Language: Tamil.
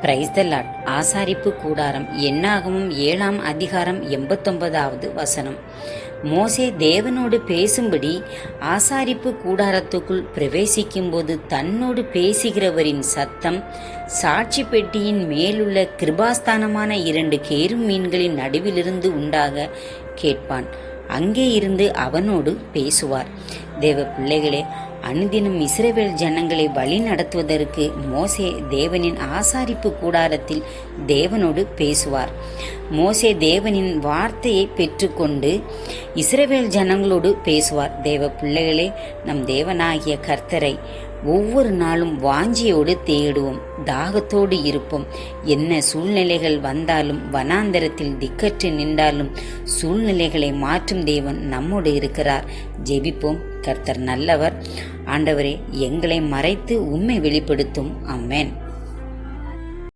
பிரைஸ் த லாட் ஆசாரிப்பு கூடாரம் என்னாகவும் ஏழாம் அதிகாரம் எண்பத்தொன்பதாவது வசனம். மோசே தேவனோடு பேசும்படி ஆசாரிப்பு கூடாரத்துக்குள் பிரவேசிக்கும்போது தன்னோடு பேசுகிறவரின் சத்தம் சாட்சி பெட்டியின் மேலுள்ள கிருபாஸ்தானமான இரண்டு கேரும் மீன்களின் நடுவிலிருந்து உண்டாக கேட்பான். அங்கே இருந்து அவனோடு பேசுவார். தேவ பிள்ளைகளே அனுதினம் இஸ்ரவேல் ஜனங்களை வழி நடத்துவதற்கு மோசே தேவனின் ஆசாரிப்பு கூடாரத்தில் தேவனோடு பேசுவார். மோசே தேவனின் வார்த்தையை பெற்றுக்கொண்டு இஸ்ரவேல் ஜனங்களோடு பேசுவார். தேவ பிள்ளைகளே நம் தேவனாகிய கர்த்தரை ஒவ்வொரு நாளும் வாஞ்சியோடு தேடுவோம். தாகத்தோடு இருப்போம். என்ன சூழ்நிலைகள் வந்தாலும் வனாந்தரத்தில் திக்கற்று நின்றாலும் சூழ்நிலைகளை மாற்றும் தேவன் நம்மோடு இருக்கிறார். ஜெபிப்போம். கர்த்தர் நல்லவர். ஆண்டவரே எங்களை மறைத்து உண்மை வெளிப்படுத்தும். அம்மேன்